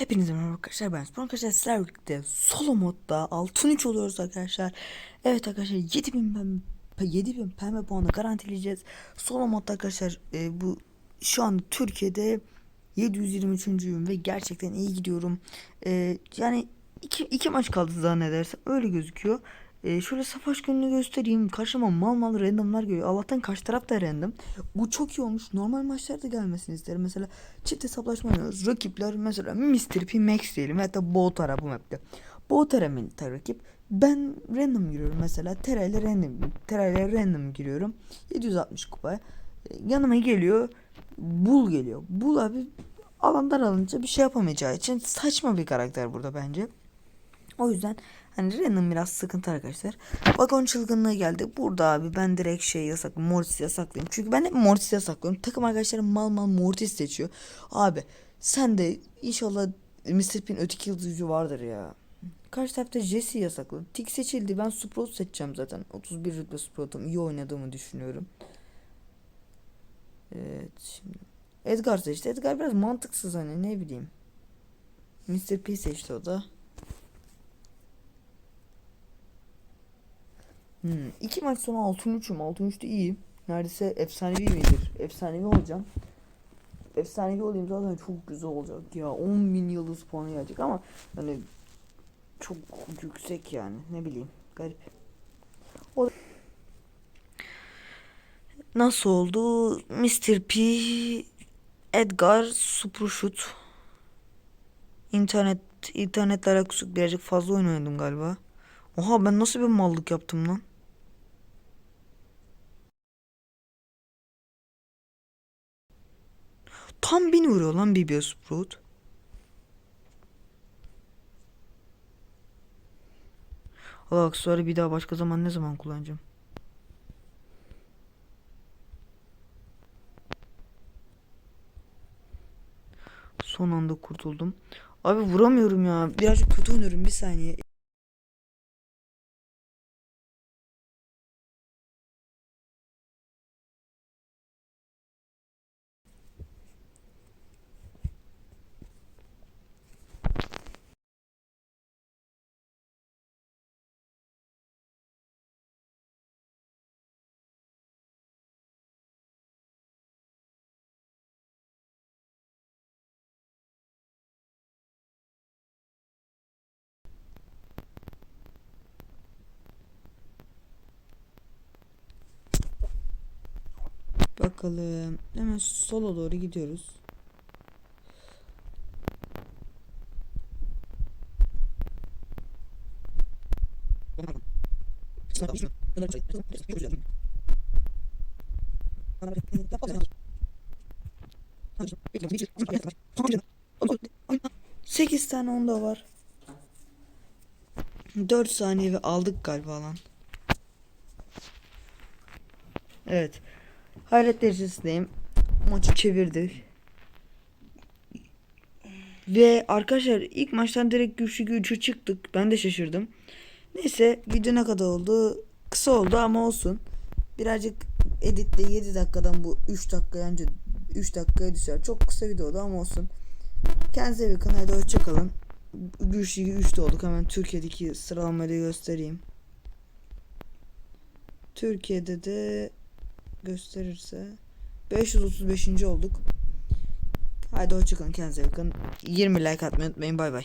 Hepinize merhaba arkadaşlar ben Spron arkadaşlar sizlerle birlikte solo modda altın 3 oluyoruz arkadaşlar. Evet arkadaşlar 7000 pembe, 7000 pembe puanı garantileyeceğiz. Solo modda arkadaşlar e, bu şu an Türkiye'de 723. ve gerçekten iyi gidiyorum. E, yani iki, iki maç kaldı zannedersem öyle gözüküyor. E, şöyle savaş gününü göstereyim. Karşıma mal mal randomlar geliyor. Allah'tan karşı taraf da random. Bu çok iyi olmuş. Normal maçlarda gelmesini isterim. Mesela çift hesaplaşma oynuyoruz. Rakipler mesela Mr. P Max diyelim. Hatta Botara bu map'te. Botara mental rakip. Ben random giriyorum mesela. Tera random. Tera random giriyorum. 760 kupaya. E, Yanıma geliyor. Bull geliyor. Bull abi alandan alınca bir şey yapamayacağı için saçma bir karakter burada bence. O yüzden hani random biraz sıkıntı arkadaşlar. Vagon çılgınlığı geldi. Burada abi ben direkt şey yasak Mortis yasaklayayım. Çünkü ben hep Mortis yasaklıyorum. Takım arkadaşlarım mal mal Mortis seçiyor. Abi sen de inşallah Mr. Pin öteki yıldızı vardır ya. Karşı tarafta Jesse yasakladı. Tik seçildi. Ben Sprout seçeceğim zaten. 31 rütbe Sprout'um. iyi oynadığımı düşünüyorum. Evet şimdi. Edgar seçti. Edgar biraz mantıksız hani ne bileyim. Mr. P seçti o da. Hmm. İki maç sonra altın üçüm. Altın üçte iyiyim. Neredeyse efsanevi midir? Efsanevi olacağım. Efsanevi olayım zaten çok güzel olacak ya. 10 bin yıldız puanı gelecek ama hani çok yüksek yani. Ne bileyim. Garip. O Nasıl oldu? Mr. P, Edgar, Supershoot. İnternet, internetle alakası birazcık fazla oyun oynadım galiba. Oha ben nasıl bir mallık yaptım lan? Tam beni vuruyor lan BB Sprout. Allah aksesuarı bir daha başka zaman ne zaman kullanacağım? Son anda kurtuldum. Abi vuramıyorum ya. Birazcık kötü oynuyorum bir saniye. Bakalım. Hemen sola doğru gidiyoruz. Sekiz tane onda var. Dört saniye ve aldık galiba lan. Evet. Hayret derecesindeyim. Maçı çevirdik. Ve arkadaşlar ilk maçtan direkt güçlü güçlü çıktık. Ben de şaşırdım. Neyse video ne kadar oldu? Kısa oldu ama olsun. Birazcık editte 7 dakikadan bu 3 dakika önce 3 dakikaya düşer. Çok kısa video oldu ama olsun. Kendinize bakın. Hadi hoşçakalın. Güçlü 3'te olduk. Hemen Türkiye'deki sıralamayı da göstereyim. Türkiye'de de gösterirse 535. olduk. Haydi hoşçakalın kendinize bakın. 20 like atmayı unutmayın bay bay.